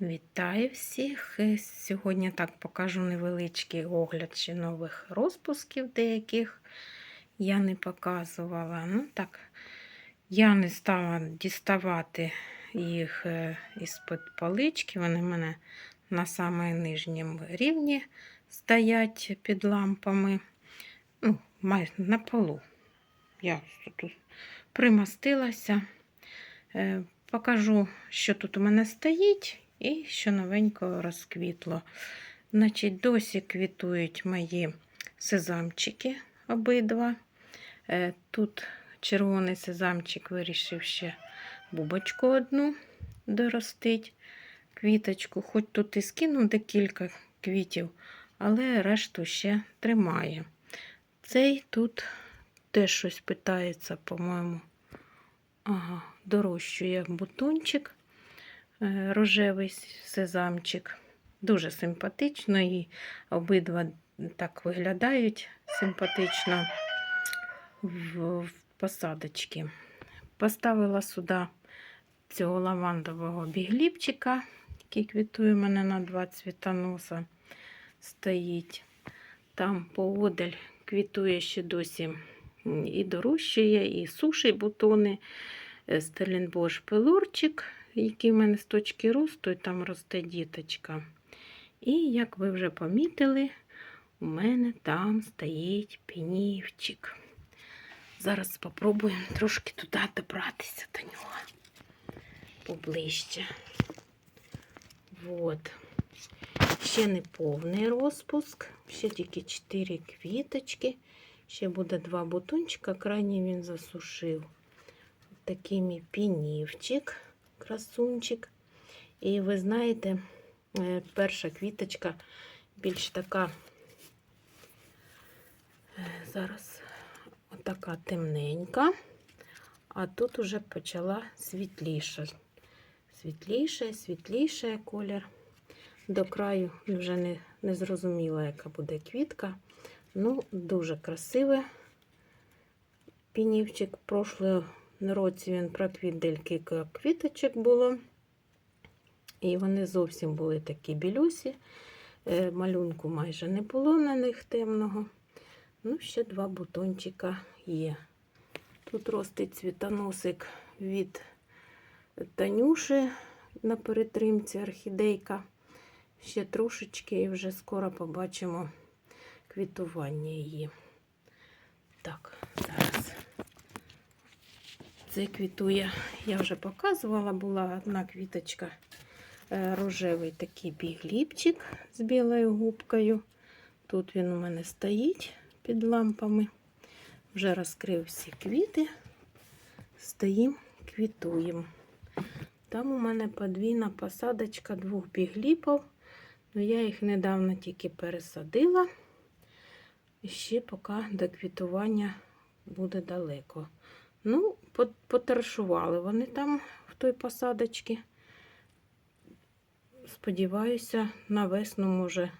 Вітаю всіх! Е, Сьогодні так покажу невеличкий огляд ще нових розпусків, деяких я не показувала. Ну так, я не стала діставати їх е, із-під полички. Вони в мене на самому нижньому рівні стоять під лампами. Ну, майже на полу. Я тут примостилася. Е, Покажу, що тут у мене стоїть, і що новенько розквітло. Значить, досі квітують мої сезамчики обидва. Е, Тут червоний сезамчик вирішив ще бубочку одну доростить, квіточку, хоч тут і скинув декілька квітів, але решту ще тримає. Цей тут теж щось питається, по-моєму. Ага, дорощує бутончик, рожевий сезамчик. Дуже симпатично і обидва так виглядають симпатично в, посадочки. Поставила сюди цього лавандового бігліпчика, який квітує у мене на два цвітоноса стоїть. Там поодаль квітує ще досі і дорощує, і сушить бутони. Стелінбош пилорчик, який в мене з точки росту, і там росте діточка. І, як ви вже помітили, у мене там стоїть пенівчик. Зараз спробуємо трошки туди добратися до нього поближче. От. Ще не повний розпуск, ще тільки 4 квіточки. Ще буде два бутончика, крайній він засушив. Такий мій пінівчик, красунчик. І ви знаєте, е, перша квіточка більш така, е, зараз отака темненька, а тут уже почала світліша. Світліше, світліше колір. До краю вже не, не зрозуміла, яка буде квітка. Ну, дуже красиве. Пінівчик в прошлому році він проквіт декілька квіточок було. І вони зовсім були такі білюсі. Е, малюнку майже не було на них темного. Ну, ще два бутончика є. Тут ростить цвітоносик від Танюши на перетримці орхідейка. Ще трошечки і вже скоро побачимо квітування її. Так, зараз. Це квітує, я вже показувала, була одна квіточка, е, рожевий такий бігліпчик з білою губкою. Тут він у мене стоїть під лампами. Вже розкрив всі квіти, стоїм, квітуємо. Там у мене подвійна посадочка двох бігліпів. Ну, я їх недавно тільки пересадила. І ще поки до квітування буде далеко. Ну, потаршували вони там в той посадочці. Сподіваюся, на весну, може,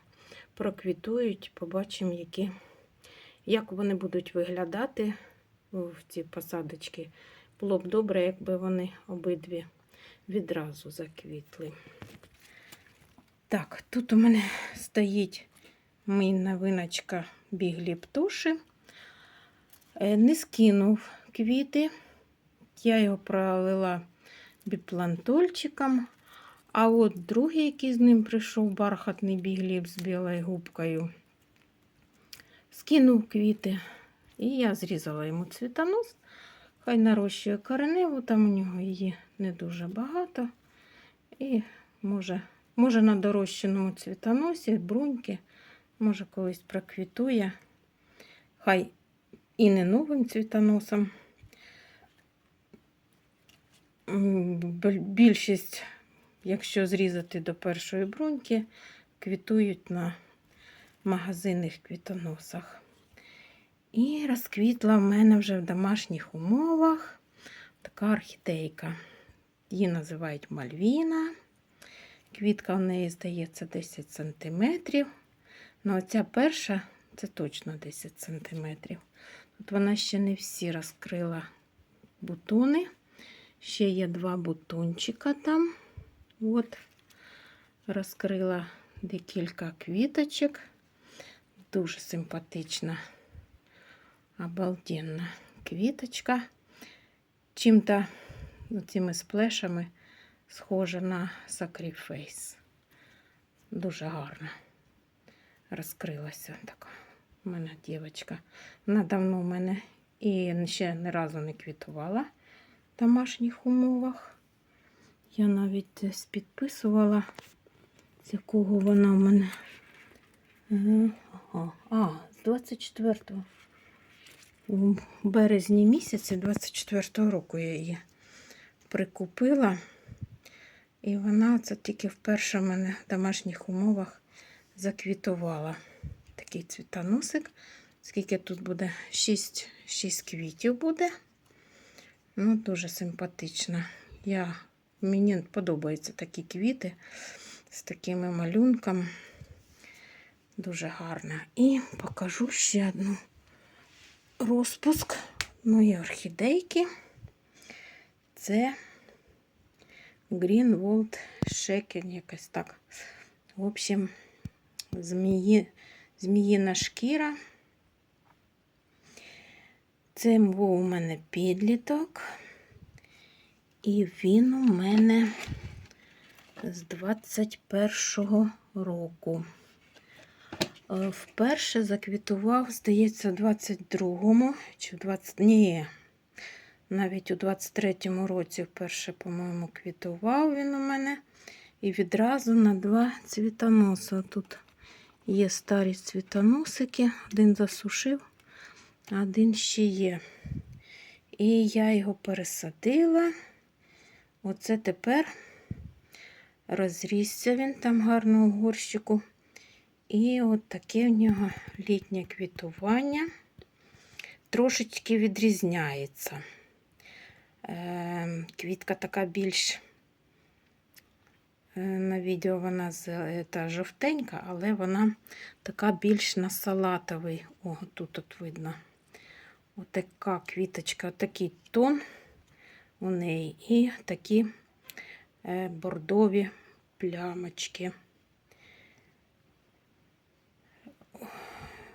проквітують, побачимо, які, як вони будуть виглядати в ці посадочки. Було б добре, якби вони обидві відразу заквітли. Так, тут у мене стоїть мій новиночка біглі птуші. Е, не скинув квіти, я його пролила біплантольчиком. А от другий, який з ним прийшов, бархатний бігліб з білою губкою, скинув квіти, і я зрізала йому цвітонос. Хай нарощує кореневу, там у нього її не дуже багато. І може, може на дорощеному цвітоносі, бруньки, може, колись проквітує. Хай і не новим цвітоносом. Більшість, якщо зрізати до першої бруньки, квітують на магазинних квітоносах. І розквітла в мене вже в домашніх умовах така орхідейка. Її називають Мальвіна. Квітка в неї, здається, 10 см. Ну, оця перша це точно 10 см. Тут вона ще не всі розкрила бутони. Ще є два бутончика там. От. розкрила декілька квіточок. Дуже симпатична, обалденна квіточка. Чим-то цими сплешами схожа на Sacrifice. Дуже гарно розкрилася така. У мене дівчинка. Вона давно в мене і ще ні разу не квітувала домашніх умовах. Я навіть десь підписувала, з якого вона в мене. Е. А, з 24-го. У березні місяці 24-го року я її прикупила. І вона це тільки вперше в мене в домашніх умовах заквітувала. Такий цвітоносик. Скільки тут буде? 6, 6 квітів буде. Ну, дуже симпатично. Я, мені подобаються такі квіти з такими малюнками. Дуже гарно. І покажу ще одну розпуск моєї орхідейки. Це Greenwald Shaken, якось так. В общем, змії, зміїна шкіра. Це був у мене підліток. І він у мене з 21-го року. Е, Вперше заквітував, здається, у 22-му чи в 20... Ні, навіть у 23-му році вперше, по-моєму, квітував він у мене. І відразу на два цвітоноси. Тут є старі цвітоносики, один засушив, один ще є. І я його пересадила. Оце тепер розрісся він там гарно у горщику. І от таке в нього літнє квітування. Трошечки відрізняється. Е, Квітка така більш, е, на відео вона е, та жовтенька, але вона така більш на салатовий. О, тут от видно. Отака квіточка, такий тон у неї і такі е, бордові плямочки.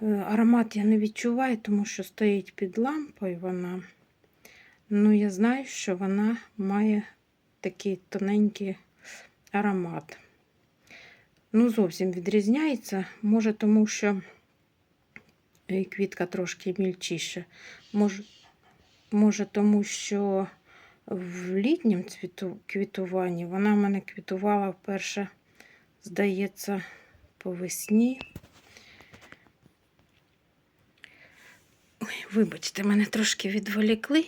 Е, Аромат я не відчуваю, тому що стоїть під лампою вона. Ну, я знаю, що вона має такий тоненький аромат. Ну, зовсім відрізняється. Може, тому що і квітка трошки мільчіша. Може, може тому що в літнім цвіту, квітуванні вона в мене квітувала вперше, здається, по весні. Ой, вибачте, мене трошки відволікли.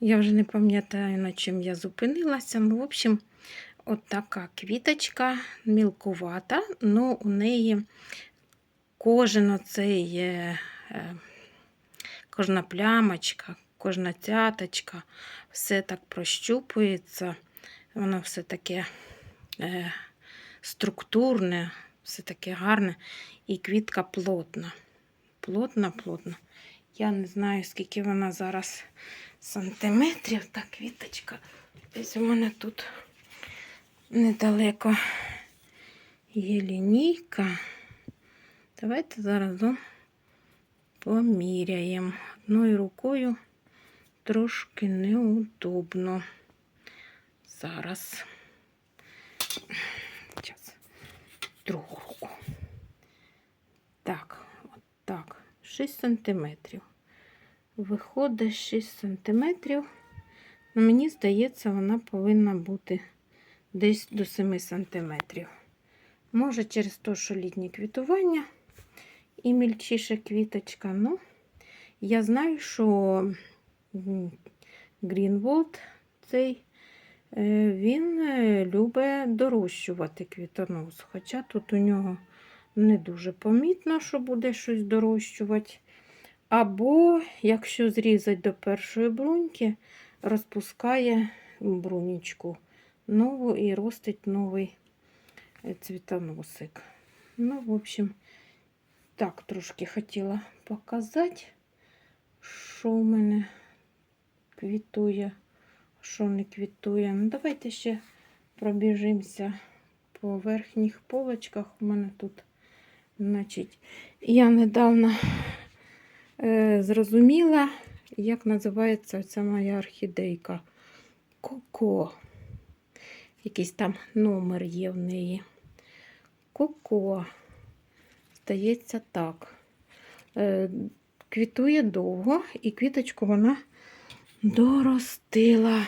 Я вже не пам'ятаю, на чим я зупинилася. Ну, в общем, от така квіточка мілкувата, ну у неї кожен оцей, е, кожна плямочка, кожна цяточка, все так прощупується. Воно все таке е, структурне, все таке гарне. І квітка плотна. Плотна, плотна. Я не знаю, скільки вона зараз сантиметрів. Та квіточка. Десь у мене тут недалеко є лінійка. Давайте заразом поміряємо. Одною рукою трошки неудобно. Зараз. Зараз. Другу руку. Так, от так. 6 сантиметрів. Виходить 6 сантиметрів. Ну, мені здається, вона повинна бути десь до 7 сантиметрів. Може, через те, що літнє квітування і мільчіша квіточка. Ну, я знаю, що Greenwald цей, е, він е, любить дорощувати квітонос. Хоча тут у нього не дуже помітно, що буде щось дорощувати. Або, якщо зрізати до першої бруньки, розпускає брунічку нову і ростить новий е, цвітоносик. Ну, в общем, так трошки хотіла показати, що в мене квітує, що не квітує. Ну, давайте ще пробіжимося по верхніх полочках у мене тут. Значить, я недавно е, зрозуміла, як називається ця моя орхідейка. Коко. Якийсь там номер є в неї. Коко. Здається, так. Е, квітує довго, і квіточку вона доростила.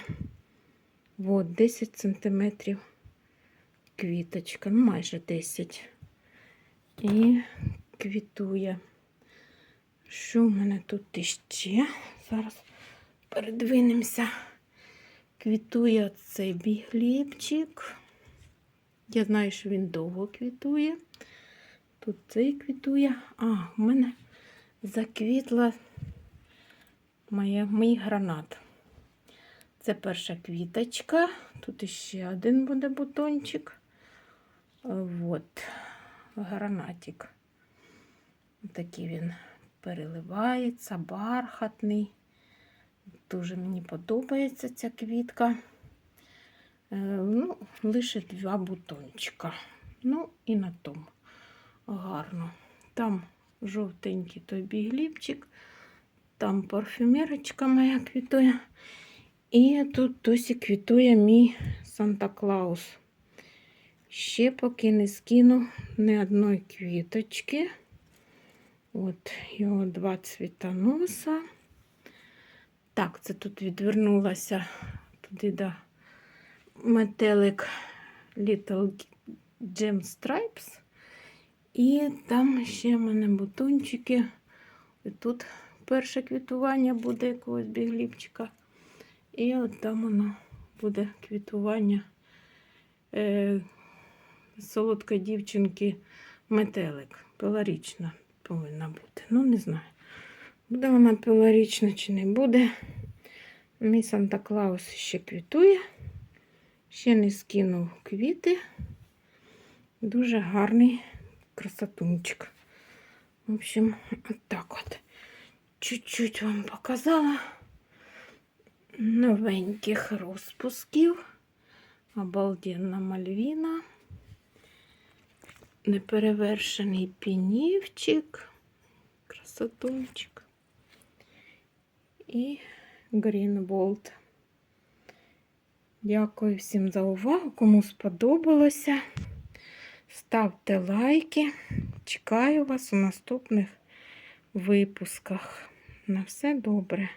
От, 10 сантиметрів квіточка, ну майже 10. І квітує. Що в мене тут іще? Зараз передвинемося. Квітує цей бігліпчик. Я знаю, що він довго квітує. Тут цей квітує. А, в мене заквітла моя, мій гранат. Це перша квіточка. Тут іще один буде бутончик. От, гранатик. Такий він переливається, бархатний. Дуже мені подобається ця квітка. Е, ну, лише два бутончика. Ну, і на тому гарно. Там жовтенький той бігліпчик, там парфюмерочка моя квітує. І тут досі квітує мій Санта-Клаус. Ще поки не скину ні одної квіточки. От його два цвітоноса. Так, це тут відвернулася туди до метелик Little Gem Stripes. І там ще в мене бутончики. І тут перше квітування буде якогось бігліпчика. І от там воно буде квітування е, солодкої дівчинки метелик. Пилорічна повинна бути. Ну, не знаю. Буде вона пилорічна чи не буде. Мій Санта Клаус ще квітує. Ще не скинув квіти. Дуже гарний красотунчик. В общем, от так от. Чуть-чуть вам показала новеньких розпусків. Обалденна мальвіна. Неперевершений пінівчик. Красотунчик. І Грінволд. Дякую всім за увагу. Кому сподобалося. Ставте лайки. Чекаю вас у наступних випусках. На все добре.